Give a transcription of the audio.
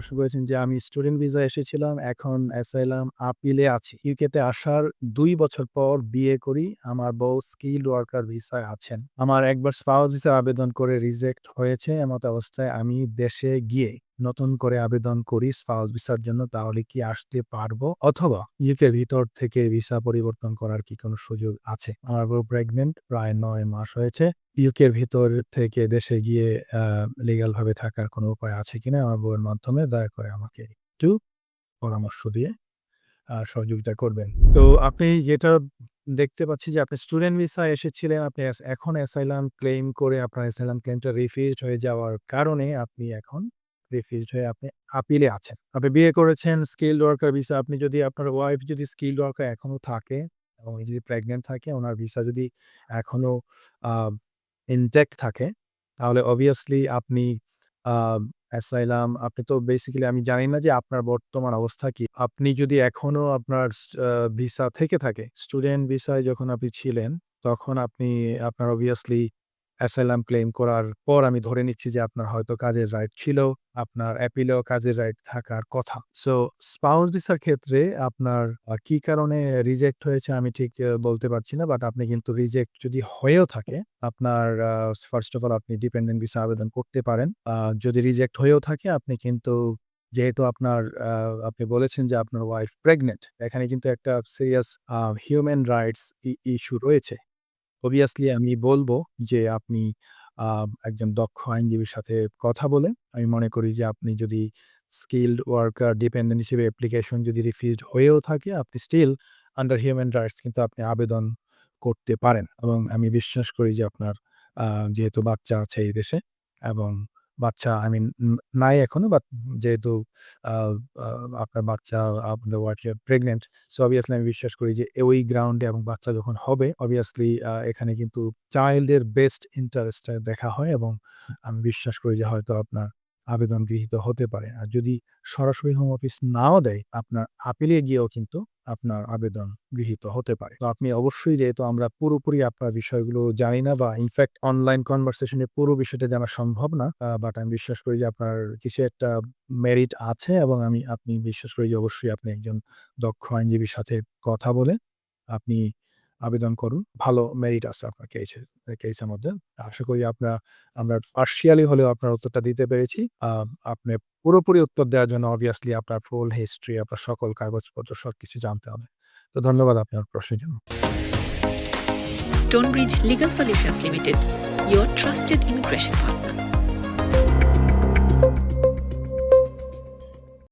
প্রশ্ন করেছেন যে, আমি স্টুডেন্ট ভিসা এসেছিলাম। এখন অ্যাসাইলাম আপিলে আছি। ইউকেতে আসার দুই বছর পর বিয়ে করি। আমার বউ স্কিল ওয়ার্কার ভিসায় আছেন। আমার একবার স্পাউস ভিসার আবেদন করে রিজেক্ট হয়েছে। এমত অবস্থায় আমি দেশে গিয়ে নতুন করে আবেদন করি স্পাউস ভিসার জন্য, তাহলে কি আসতে পারব? অথবা ইউকের ভিতর থেকে ভিসা পরিবর্তন করার কি কোনো সুযোগ আছে? আমার বউ প্রেগনেন্ট প্রায় নয় মাস হয়েছে। ইউকের ভিতর থেকে দেশে গিয়ে আ লিগ্যাল ভাবে থাকার কোনো উপায় আছে কিনা? আমার বউয়ের মাধ্যমে, দয়া করে আমাকে একটু পরামর্শ দিয়ে সহযোগিতা করবেন। তো আপনি যেটা দেখতে পাচ্ছি যে, আপনি স্টুডেন্ট ভিসা এসেছিলেন। আপনি এখন অ্যাসাইলাম ক্লেইম করে আপনার অ্যাসাইলাম ক্লেইমটা রিফিউজড হয়ে যাওয়ার কারণে আপনি এখন রিফিউজড হয়ে আপনি আপিলে আছেন। আপনি বিয়ে করেছেন স্কিলড ওয়ার্কার ভিসা। আপনি যদি আপনার ওয়াইফ যদি স্কিলড ওয়ার্কার এখনও থাকে এবং যদি প্রেগনেন্ট থাকে, ওনার ভিসা যদি এখনও আ ইনট্যাক্ট থাকে তাহলে অবভিয়াসলি আপনি অ্যাসাইলাম আপনি তো বেসিক্যালি আমি জানি না যে আপনার বর্তমান অবস্থা কি? আপনি যদি এখনও আপনার ভিসা থেকে থাকে, স্টুডেন্ট ভিসায় যখন আপনি ছিলেন তখন আপনি আপনার অবভিয়াসলি অ্যাসাইলাম ক্লেম করার পর আমি ধরে নিচ্ছি যে আপনার হয়তো কাজের রাইট ছিল। আপনার অ্যাপিলেও কাজের রাইট থাকার কথা। সো স্পাউস ভিসার ক্ষেত্রে আপনার কি কারণে রিজেক্ট হয়েছে আমি ঠিক বলতে পারছি না। বাট আপনি কিন্তু রিজেক্ট যদি হয়েও থাকে, আপনার ফার্স্ট অফ অল আপনি ডিপেন্ডেন্ট ভিসা আবেদন করতে পারেন। যদি রিজেক্ট হয়েও থাকে, আপনি কিন্তু, যেহেতু আপনার আপনি বলেছেন যে আপনার ওয়াইফ প্রেগনেন্ট এখানে কিন্তু একটা সিরিয়াস হিউম্যান রাইটস ইস্যু রয়েছে। অবভিয়াসলি আমি বলব যে, আপনি একজন দক্ষ আইনজীবীর সাথে কথা বলে, আমি মনে করি যে, আপনি যদি স্কিল্ড ওয়ার্কার ডিপেন্ডেন্ট হিসেবে অ্যাপ্লিকেশন যদি রিফিউজড হয়েও থাকে, আপনি স্টিল আন্ডার হিউম্যান রাইটস কিন্তু আপনি আবেদন করতে পারেন। এবং আমি বিশ্বাস করি যে, আপনার যেহেতু বাচ্চা আছে এই দেশে, এবং বাচ্চা আই মিন নাই এখনও বাট যেহেতু আপনার বাচ্চা আপনার ওয়াইফ প্রেগনেন্ট সো অবভিয়াসলি আমি বিশ্বাস করি যে ওই গ্রাউন্ডে এবং বাচ্চা যখন হবে অবভিয়াসলি এখানে কিন্তু চাইল্ডের বেস্ট ইন্টারেস্টটা দেখা হয় এবং আমি বিশ্বাস করি যে হয়তো আপনার আবেদন গৃহীত হতে পারে। আর যদি সরাসরি হোম অফিস নাও দেয়, আপনার আপিলে গিয়েও কিন্তু আপনার আবেদন গৃহীত হতে পারে। তো আপনি অবশ্যই যেহেতু আমরা পুরোপুরি আপনার বিষয়গুলো জানি না বা ইনফ্যাক্ট অনলাইন কনভারসেশন পুরো বিষয়টা জানা সম্ভব না। বাট আমি বিশ্বাস করি যে আপনার কিছু একটা মেরিট আছে এবং আমি আপনি বিশ্বাস করি যে অবশ্যই আপনি একজন দক্ষ আইনজীবীর সাথে কথা বলে আপনি আবেদন করুন। ভালো মেরিট আছে আপনার কেসের কেসের মধ্যে। আশা করি আপনার আমরা পার্শিয়ালি হলেও আপনার উত্তরটা দিতে পেরেছি। আপনি পুরোপুরি উত্তর দেওয়ার জন্য অবভিয়াসলি আপনার ফুল হিস্ট্রি, আপনার সকল কাগজপত্র সব কিছু জানতে হবে। তো ধন্যবাদ আপনার প্রশ্নের জন্য। Stonebridge Legal Solutions Limited, your trusted immigration partner.